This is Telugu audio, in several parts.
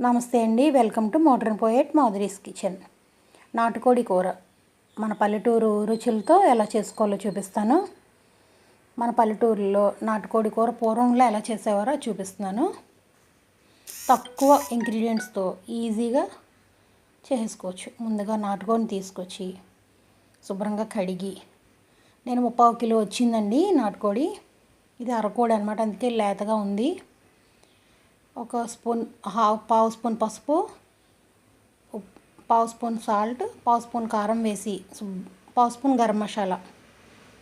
నమస్తే అండి. Welcome to modern poet Madhuri's kitchen. నాటుకోడి కూర. మన పల్లెటూరు రుచులతో ఎలా చేసుకోవాలో చూపిస్తాను. మన పల్లెటూరులో నాటుకోడి కూర పూర్వంలో ఎలా చేసేవారో చూపిస్తున్నాను. తక్కువ ఇంగ్రీడియంట్స్తో ఈజీగా చేసుకోవచ్చు. ముందుగా నాటుకోడిని తీసుకొచ్చి శుభ్రంగా కడిగి నేను ముప్పావు కిలో వచ్చిందండి నాటుకోడి. ఇది అరకోడి అనమాట అందుకే లేతగా ఉంది. ఒక స్పూన్ హాఫ్ పావు స్పూన్ పసుపు పావు స్పూన్ సాల్ట్ పావు స్పూన్ కారం వేసి పావు స్పూన్ గరం మసాలా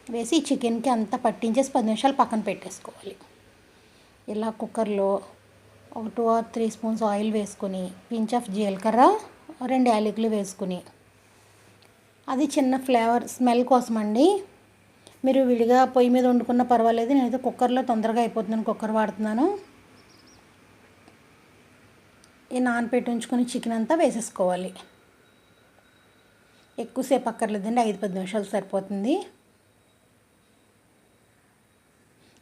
వేసి చికెన్కి అంతా పట్టించేసి పది నిమిషాలు పక్కన పెట్టేసుకోవాలి. ఇలా కుక్కర్లో ఒక two or three spoons oil వేసుకొని పించ్ ఆఫ్ జీలకర్ర రెండు యాలకులు వేసుకుని అది చిన్న ఫ్లేవర్ స్మెల్ కోసం అండి మీరు విడిగా పొయ్యి మీద వండుకున్న పర్వాలేదు నేనైతే కుక్కర్లో తొందరగా అయిపోతున్నాను కుక్కర్ వాడుతున్నాను. ఈ నానపెట్టి ఉంచుకొని చికెన్ అంతా వేసేసుకోవాలి. ఎక్కువసేపు అక్కర్లేదండి ఐదు పది నిమిషాలు సరిపోతుంది.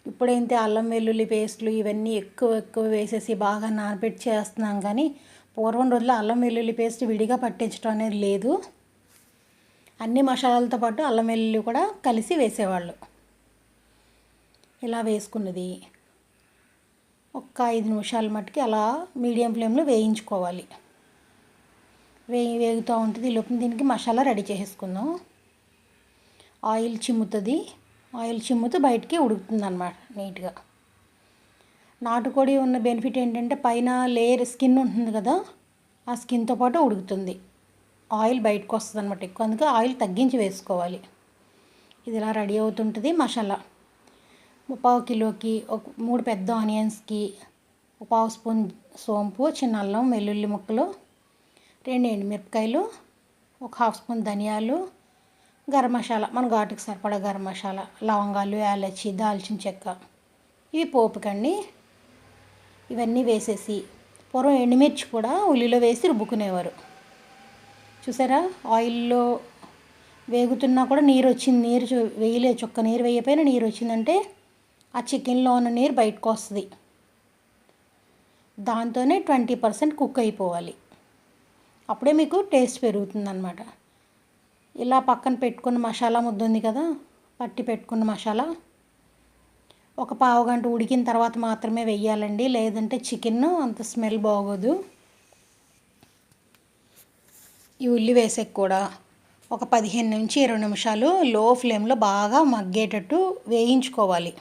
ఇప్పుడైతే అల్లం వెల్లుల్లి పేస్టులు ఇవన్నీ ఎక్కువ ఎక్కువ వేసేసి బాగా నానబెట్టి చేస్తున్నాం కానీ పూర్వం రోజుల్లో అల్లం వెల్లుల్లి పేస్ట్ విడిగా పట్టించడం అనేది లేదు. అన్ని మసాలాలతో పాటు అల్లం వెల్లుల్లి కూడా కలిసి వేసేవాళ్ళు. ఇలా వేసుకున్నది. ఒక్క ఐదు నిమిషాల మట్టుకి అలా మీడియం ఫ్లేమ్లో వేయించుకోవాలి. వేయి వేగుతూ ఉంటుంది. ఈ దీనికి మసాలా రెడీ చేసేసుకుందాం. ఆయిల్ చిమ్ముతుంది. ఆయిల్ చిమ్ముతూ బయటికి ఉడుకుతుంది అనమాట నీట్గా. నాటుకోడి ఉన్న బెనిఫిట్ ఏంటంటే పైన లేయర్ స్కిన్ ఉంటుంది కదా ఆ స్కిన్తో పాటు ఉడుకుతుంది. ఆయిల్ బయటకు వస్తుంది అనమాట ఎక్కువ. అందుకే ఆయిల్ తగ్గించి వేసుకోవాలి. ఇది ఇలా రెడీ అవుతుంటుంది మసాలా. పావు కిలోకి ఒక మూడు పెద్ద ఆనియన్స్కి ఒక పావు స్పూన్ సోంపు చిన్న అల్లం వెల్లుల్లి ముక్కలు రెండు ఎండుమిరపకాయలు ఒక హాఫ్ స్పూన్ ధనియాలు గరం మసాలా మన ఘాటుకు సరిపడా గరం మసాలా లవంగాలు యాలచి దాల్చిన చెక్క ఇవి పోపుకండి ఇవన్నీ వేసేసి పూర్వం ఎండుమిర్చి కూడా ఉల్లిలో వేసి రుబ్బుకునేవారు. చూసారా? ఆయిల్లో వేగుతున్నా కూడా నీరు వచ్చింది నీరు చూ- వేయలే చుక్క నీరు వేయపోయినా నీరు వచ్చిందంటే ఆ చికెన్లో ఉన్న నీరు బయటకు వస్తుంది దాంతోనే ట్వంటీ పర్సెంట్ కుక్ అయిపోవాలి. అప్పుడే మీకు టేస్ట్ పెరుగుతుందన్నమాట. ఇలా పక్కన పెట్టుకున్న మసాలా ముద్ద ఉంది కదా పట్టి పెట్టుకున్న మసాలా. ఒక పావు గంట ఉడికిన తర్వాత మాత్రమే వెయ్యాలండి. లేదంటే చికెన్ అంత స్మెల్ బాగోదు. ఈ ఉల్లి వేసేకి కూడా ఒక పదిహేను నుంచి ఇరవై నిమిషాలు లో ఫ్లేమ్లో బాగా మగ్గేటట్టు వేయించుకోవాలి.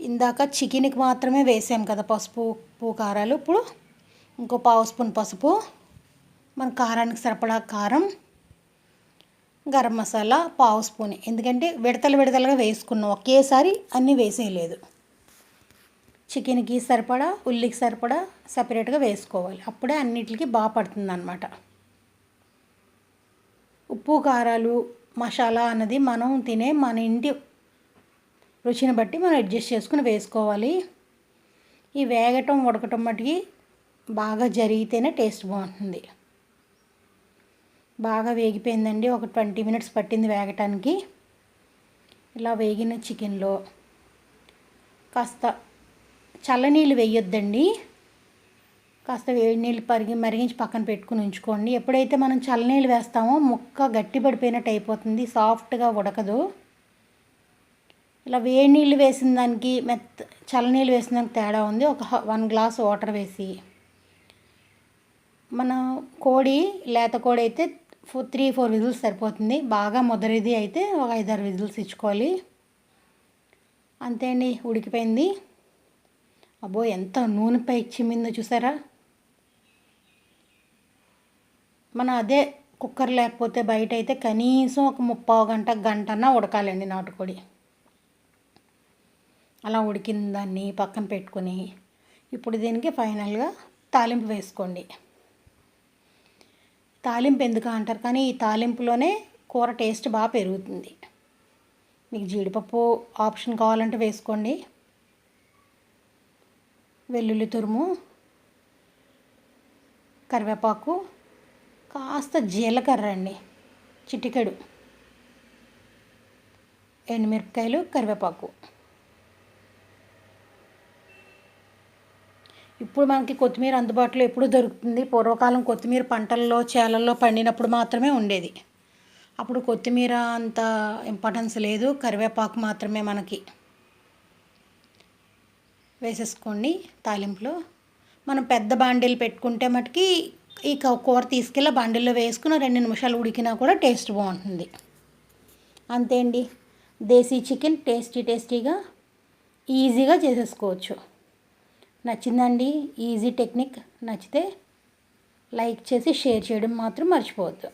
ఇందాక చికెన్కి మాత్రమే వేసాం కదా పసుపు ఉప్పు కారాలు. ఇప్పుడు ఇంకో పావు స్పూన్ పసుపు మన కారానికి సరిపడా కారం గరం మసాలా పావు స్పూన్. ఎందుకంటే విడతలు విడతలుగా వేసుకున్నాం. ఒకేసారి అన్నీ వేసేయలేదు. చికెన్కి సరిపడా ఉల్లికి సరిపడా సపరేట్గా వేసుకోవాలి. అప్పుడే అన్నిటికి బాగా పడుతుంది అనమాట ఉప్పు కారాలు మసాలా అన్నది మనం తినే మన ఇంటి రుచిని బట్టి మనం అడ్జస్ట్ చేసుకుని వేసుకోవాలి. ఈ వేగటం ఉడకటం మటుకి బాగా జరిగితేనే టేస్ట్ బాగుంటుంది. బాగా వేగిపోయిందండి. ఒక ట్వంటీ మినిట్స్ పట్టింది వేగటానికి. ఇలా వేగిన చికెన్లో కాస్త చల్లనీళ్ళు వేయొద్దండి. కాస్త వేడి నీళ్ళు పరిగి మరిగించి పక్కన పెట్టుకుని ఉంచుకోండి. ఎప్పుడైతే మనం చల్లనీళ్ళు వేస్తామో ముక్క గట్టి పడిపోయినట్టు అయిపోతుంది. సాఫ్ట్గా ఉడకదు. ఇలా వేడి నీళ్ళు వేసిన దానికి మెత్త చల్లనీళ్ళు వేసిన దానికి తేడా ఉంది. ఒక వన్ గ్లాస్ వాటర్ వేసి. మన కోడి లేత కోడి అయితే ఫోర్ త్రీ ఫోర్ విజిల్స్ సరిపోతుంది. బాగా ముదరిది అయితే ఒక ఐదారు విజిల్స్ ఇచ్చుకోవాలి. అంతే అండి ఉడికిపోయింది. అబ్బో ఎంత నూనె పై చిమ్మిందో చూసారా? మన అదే కుక్కర్ లేకపోతే బయట అయితే కనీసం ఒక ముప్పావు గంట గంటన్నా ఉడకాలండి నాటుకోడి. అలా ఉడికిన దాన్ని పక్కన పెట్టుకొని ఇప్పుడు దీనికి ఫైనల్గా తాలింపు వేసుకోండి. తాలింపు ఎందుకు అంటారు? కానీ ఈ తాలింపులోనే కూర టేస్ట్ బాగా పెరుగుతుంది. మీకు జీడిపప్పు ఆప్షన్ కావాలంటే వేసుకోండి. వెల్లుల్లి తురుము కరివేపాకు కాస్త జీలకర్ర అండి చిటికెడు ఎండుమిరపకాయలు కరివేపాకు. ఇప్పుడు మనకి కొత్తిమీర అందుబాటులో ఎప్పుడు దొరుకుతుంది. పూర్వకాలం కొత్తిమీర పంటల్లో చేలల్లో పండినప్పుడు మాత్రమే ఉండేది. అప్పుడు కొత్తిమీర అంత ఇంపార్టెన్స్ లేదు. కరివేపాకు మాత్రమే మనకి వేసేసుకోండి తాలింపులో. మనం పెద్ద బాండీలు పెట్టుకుంటే మటుకి ఈ కూర తీసుకెళ్ళి బాండీలో వేసుకుని రెండు నిమిషాలు ఉడికినా కూడా టేస్ట్ బాగుంటుంది. అంతే అండి. దేశీ చికెన్ టేస్టీ టేస్టీగా ఈజీగా చేసేసుకోవచ్చు. నచ్చిందండి ఈజీ టెక్నిక్ నచ్చితే లైక్ చేసి షేర్ చేయడం మాత్రం మర్చిపోవద్దు.